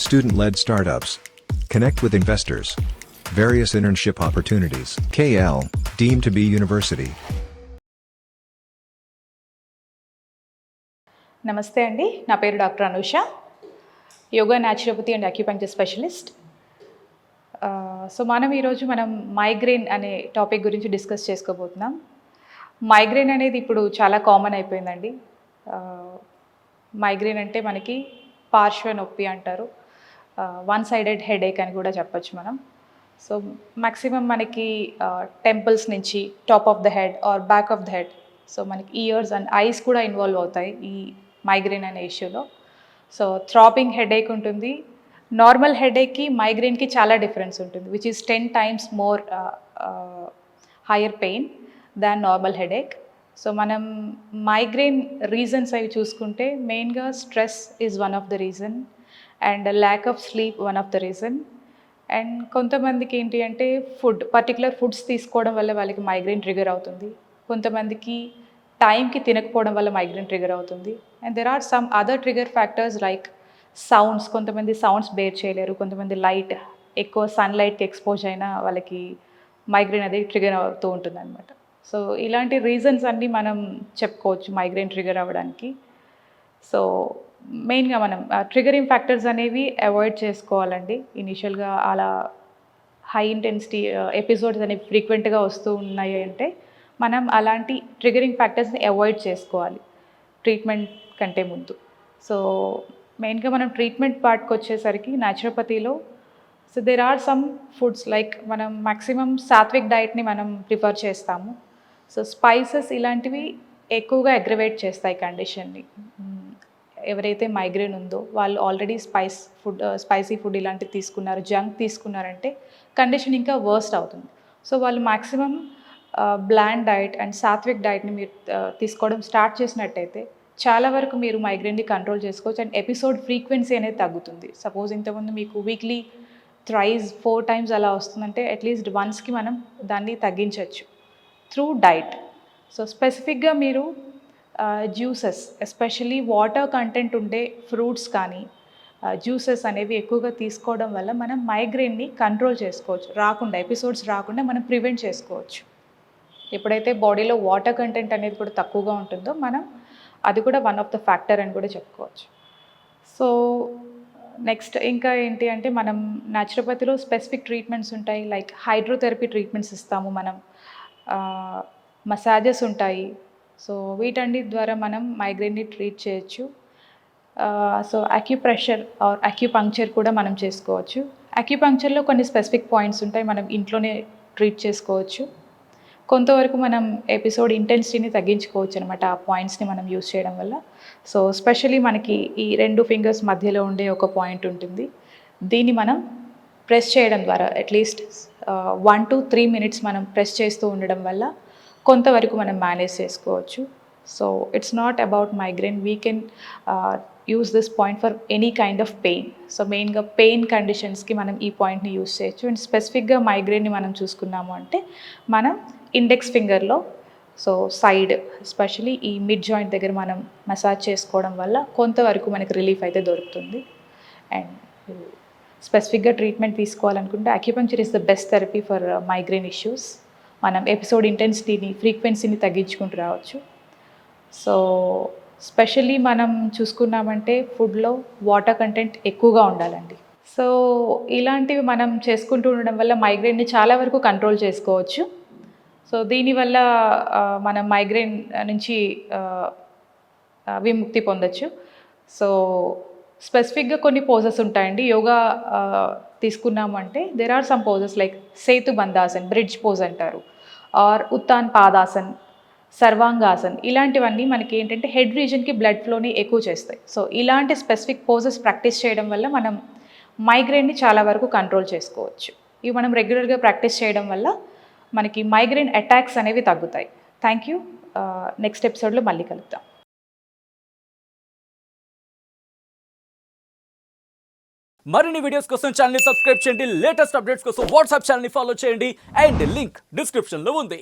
student led startups. Connect with investors. Various internship opportunities. KL, deemed to be university. నమస్తే అండి నా పేరు doctor Anusha yoga naturopathy and acupuncture specialist so మనం ఈరోజు మనం migraine అనే టాపిక్ గురించి డిస్కస్ చేసుకోబోతున్నాం మైగ్రేన్ అనేది ఇప్పుడు చాలా కామన్ అయిపోయిందండి మైగ్రేన్ అంటే మనకి పార్శ్వ నొప్పి అంటారు వన్ సైడెడ్ హెడేక్ అని కూడా చెప్పొచ్చు మనం. సో మ్యాక్సిమం మనకి టెంపుల్స్ నుంచి top of the head or back of the head so మనకి ఇయర్స్ అండ్ ఐస్ కూడా ఇన్వాల్వ్ అవుతాయి ఈ మైగ్రేన్ అనే ఇష్యూలో సో థ్రాపింగ్ హెడేక్ ఉంటుంది. నార్మల్ హెడేక్కి మైగ్రేన్కి చాలా డిఫరెన్స్ ఉంటుంది which is ten times more higher pain than normal headache so మనం మైగ్రేన్ రీజన్స్ అవి చూసుకుంటే మెయిన్గా stress is one of the reason and lack of sleep one of the reason and కొంతమందికి ఏంటి అంటే ఫుడ్ పర్టికులర్ ఫుడ్స్ తీసుకోవడం వల్ల వాళ్ళకి మైగ్రేన్ ట్రిగర్ అవుతుంది. కొంతమందికి టైంకి తినకపోవడం వల్ల మైగ్రేన్ ట్రిగర్ అవుతుంది. And there are some other trigger factors like sounds కొంతమంది సౌండ్స్ బేర్ చేయలేరు. కొంతమంది లైట్ ఎక్కువ సన్లైట్కి ఎక్స్పోజ్ అయినా వాళ్ళకి మైగ్రేన్ అనేది ట్రిగర్ అవుతూ ఉంటుంది అనమాట సో ఇలాంటి రీజన్స్ అన్నీ మనం చెప్పుకోవచ్చు మైగ్రేన్ ట్రిగర్ అవ్వడానికి. సో మెయిన్గా మనం ట్రిగరింగ్ ఫ్యాక్టర్స్ అనేవి అవాయిడ్ చేసుకోవాలండి. ఇనిషియల్గా అలా హై ఇంటెన్సిటీ ఎపిసోడ్స్ అనేవి ఫ్రీక్వెంట్గా వస్తూ ఉన్నాయి అంటే మనం అలాంటి ట్రిగరింగ్ ఫ్యాక్టర్స్ని అవాయిడ్ చేసుకోవాలి ట్రీట్మెంట్ కంటే ముందు. సో మెయిన్గా మనం ట్రీట్మెంట్ పార్ట్కి వచ్చేసరికి న్యాచురోపతిలో so there are some foods like మనం మ్యాక్సిమం సాత్విక్ డైట్ని మనం ప్రిఫర్ చేస్తాము. సో స్పైసెస్ ఇలాంటివి ఎక్కువగా అగ్రవేట్ చేస్తాయి కండిషన్ని ఎవరైతే మైగ్రేన్ ఉందో వాళ్ళు already spice food spicy food ఇలాంటివి తీసుకున్నారు జంక్ తీసుకున్నారంటే కండిషన్ ఇంకా వర్స్ట్ అవుతుంది. సో వాళ్ళు maximum bland diet and Satvik డైట్ని మీరు uh, తీసుకోవడం స్టార్ట్ చేసినట్టయితే చాలా వరకు మీరు మైగ్రేన్ని కంట్రోల్ చేసుకోవచ్చు అండ్ ఎపిసోడ్ ఫ్రీక్వెన్సీ అనేది తగ్గుతుంది. సపోజ్ ఇంతకుముందు మీకు వీక్లీ థ్రైజ్ ఫోర్ టైమ్స్ అలా వస్తుందంటే అట్లీస్ట్ వన్స్కి మనం దాన్ని తగ్గించవచ్చు త్రూ డైట్ సో స్పెసిఫిక్గా మీరు జ్యూసెస్ ఎస్పెషలీ వాటర్ కంటెంట్ ఉండే ఫ్రూట్స్ కానీ జ్యూసెస్ అనేవి ఎక్కువగా తీసుకోవడం వల్ల మనం మైగ్రేన్ని కంట్రోల్ చేసుకోవచ్చు. రాకుండా ఎపిసోడ్స్ రాకుండా మనం ప్రివెంట్ చేసుకోవచ్చు. ఎప్పుడైతే బాడీలో వాటర్ కంటెంట్ అనేది కూడా తక్కువగా ఉంటుందో మనం అది కూడా వన్ ఆఫ్ ద ఫ్యాక్టర్ అని కూడా చెప్పుకోవచ్చు. సో నెక్స్ట్ ఇంకా ఏంటి అంటే మనం న్యాచురోపతిలో స్పెసిఫిక్ ట్రీట్మెంట్స్ ఉంటాయి లైక్ హైడ్రోథెరపీ ట్రీట్మెంట్స్ ఇస్తాము మనం. మసాజెస్ ఉంటాయి సో వీటన్నిటి ద్వారా మనం మైగ్రేన్ని ట్రీట్ చేయొచ్చు. సో అక్యుప్రెషర్ ఆర్ అక్యూపంక్చర్ కూడా మనం చేసుకోవచ్చు. అక్యుపంక్చర్లో కొన్ని స్పెసిఫిక్ పాయింట్స్ ఉంటాయి మనం ఇంట్లోనే ట్రీట్ చేసుకోవచ్చు. కొంతవరకు మనం ఎపిసోడ్ ఇంటెన్సిటీని తగ్గించుకోవచ్చు అనమాట ఆ పాయింట్స్ని మనం యూజ్ చేయడం వల్ల. సో స్పెషలీ మనకి ఈ రెండు ఫింగర్స్ మధ్యలో ఉండే ఒక పాయింట్ ఉంటుంది. దీన్ని మనం ప్రెస్ చేయడం ద్వారా at least one two three minutes మనం ప్రెస్ చేస్తూ ఉండడం వల్ల కొంతవరకు మనం మేనేజ్ చేసుకోవచ్చు. So it's not about migraine we can use this point for any kind of pain so మెయిన్గా పెయిన్ కండిషన్స్కి మనం ఈ పాయింట్ని యూస్ చేయొచ్చు. అండ్ స్పెసిఫిక్గా మైగ్రేన్ని మనం చూసుకున్నాము అంటే మనం ఇండెక్స్ ఫింగర్లో సో సైడ్ ఎస్పెషలీ ఈ మిడ్ జాయింట్ దగ్గర మనం మసాజ్ చేసుకోవడం వల్ల కొంతవరకు మనకి రిలీఫ్ అయితే దొరుకుతుంది. అండ్ స్పెసిఫిక్గా ట్రీట్మెంట్ తీసుకోవాలనుకుంటే acupuncture is the best therapy for migraine issues మనం ఎపిసోడ్ ఇంటెన్సిటీని ఫ్రీక్వెన్సీని తగ్గించుకుంటూ రావచ్చు. సో స్పెషల్లీ మనం చూసుకున్నామంటే ఫుడ్లో వాటర్ కంటెంట్ ఎక్కువగా ఉండాలండి. సో ఇలాంటివి మనం చేసుకుంటూ ఉండడం వల్ల మైగ్రేన్ని చాలా వరకు కంట్రోల్ చేసుకోవచ్చు. సో దీనివల్ల మనం మైగ్రేన్ నుంచి విముక్తి పొందొచ్చు. సో స్పెసిఫిక్గా కొన్ని పోజెస్ ఉంటాయండి. యోగా తీసుకున్నామంటే there are some poses like Setu Bandhasan bridge pose అంటారు. ఆర్ ఉత్తాన్ పాదాసన్ సర్వాంగాసన్ ఇలాంటివన్నీ మనకి ఏంటంటే హెడ్ రీజన్కి బ్లడ్ ఫ్లోని ఎక్కువ చేస్తాయి. సో ఇలాంటి స్పెసిఫిక్ పోజెస్ ప్రాక్టీస్ చేయడం వల్ల మనం మైగ్రేన్ని చాలా వరకు కంట్రోల్ చేసుకోవచ్చు. ఇవి మనం రెగ్యులర్గా ప్రాక్టీస్ చేయడం వల్ల మనకి మైగ్రేన్ అటాక్స్ అనేవి తగ్గుతాయి. థ్యాంక్ యూ నెక్స్ట్ ఎపిసోడ్లో మళ్ళీ కలుద్దాం. మరిన్ని వీడియోస్ కోసం ఛానల్ సబ్స్క్రైబ్ చేయండి. లేటెస్ట్ అప్డేట్స్ కోసం వాట్సాప్ ఛానల్ ఫాలో చేయండి. అండ్ లింక్ డిస్క్రిప్షన్లో ఉంది.